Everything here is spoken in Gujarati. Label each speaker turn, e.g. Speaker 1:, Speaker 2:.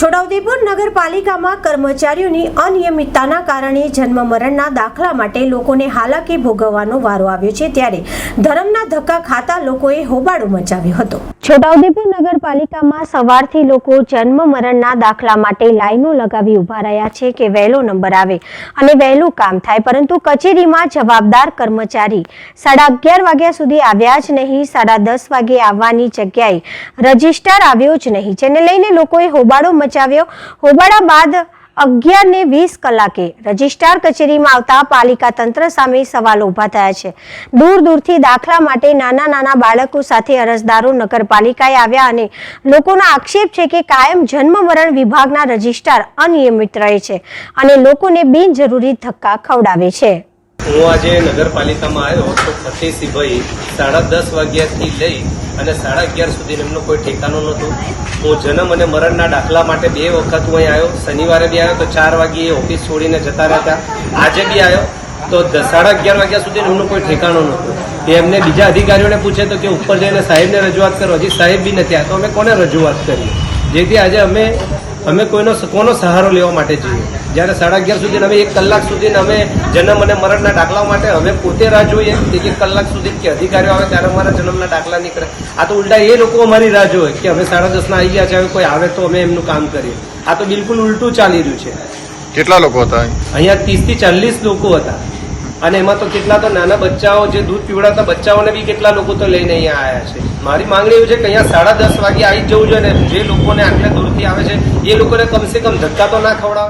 Speaker 1: છોટાઉદેપુર નગરપાલિકામાં કર્મચારીઓની અનિયમિતતાના કારણે જન્મ મરણના દાખલા માટે લોકોને હાલાકી ભોગવવાનો વારો આવ્યો છે ત્યારે ધર્મના ધક્કા ખાતા લોકોએ હોબાળો મચાવ્યો હતો. છોટાઉદેપુર નગરપાલિકામાં સવારથી લોકો જન્મ મરણના દાખલા માટે લાઈનો લગાવી ઊભા રહ્યા છે કે વહેલો નંબર આવે અને વહેલું કામ થાય, પરંતુ કચેરીમાં જવાબદાર કર્મચારી સાડા અગિયાર વાગ્યા સુધી આવ્યા જ નહીં. સાડા દસ વાગે આવવાની જગ્યાએ રજિસ્ટર આવ્યો જ નહીં, જેને લઈને લોકોએ હોબાળો મચાવ્યો. હોબાળા બાદ અગિયાર ને વીસ કલાકે રજિસ્ટ્રાર કચેરીમાં આવતા પાલિકા તંત્ર સામે સવાલો ઊભા થયા છે. દૂર દૂરથી દાખલા માટે નાના નાના બાળકો સાથે અરજદારો નગરપાલિકાએ આવ્યા અને લોકોનો આક્ષેપ છે કે કાયમ જન્મ મરણ વિભાગના રજિસ્ટ્રાર અનિયમિત રહે છે અને લોકોને બિનજરૂરી ધક્કા ખવડાવે છે.
Speaker 2: હું આજે નગરપાલિકામાં આવ્યો તો ફતેહસિંહભાઈ સાડા દસ વાગ્યાથી લઈ અને સાડા અગિયાર સુધી એમનો કોઈ ઠેકાનો નહોતું. હું જન્મ અને મરણના દાખલા માટે બે વખત હું અહીં આવ્યો. શનિવારે બી આવ્યો તો ચાર વાગ્યે ઓફિસ છોડીને જતા રહેતા. આજે બી આવ્યો તો સાડા અગિયાર વાગ્યા સુધી એમનું કોઈ ઠેકાણો નહોતું. એ એમને બીજા અધિકારીઓને પૂછે તો કે ઉપર જઈને સાહેબને રજૂઆત કરો. હજી સાહેબ બી નથી આવ્યા. તો અમે કોને રજૂઆત કરીએ? જેથી આજે અમે અમે કોઈનો કોનો સહારો લેવા માટે જઈએ. જ્યારે સાડા અગિયાર સુધી અમે એક કલાક સુધી અમે જન્મ અને મરણના દાખલા માટે અમે પોતે રાહ જોઈએ. એક એક કલાક સુધી કે અધિકારીઓ આવે ત્યારે અમારા જન્મના દાખલા નીકળે. આ તો ઉલટા એ લોકો અમારી રાહ જોવે કે અમે સાડા દસના આવી ગયા છે કોઈ આવે તો અમે એમનું કામ કરીએ. આ તો બિલકુલ ઉલટું ચાલી રહ્યું છે.
Speaker 3: કેટલા લોકો હતા
Speaker 2: અહીંયા ત્રીસથી ચાલીસ લોકો હતા. અને એમાં તો કેટલા તો નાના બચ્ચાઓ, જે દૂધ પીવડાવતા બચ્ચાઓને બી કેટલા લોકો તો લઈને અહીંયા આવ્યા છે. મારી માંગણી એવું છે કે અહીંયા સાડા દસ વાગે આવી જવું જોઈએ ને જે લોકોને આટલે દૂરથી આવે છે, એ લોકોને કમસે કમ ધક્કા તો ના ખવડાવે.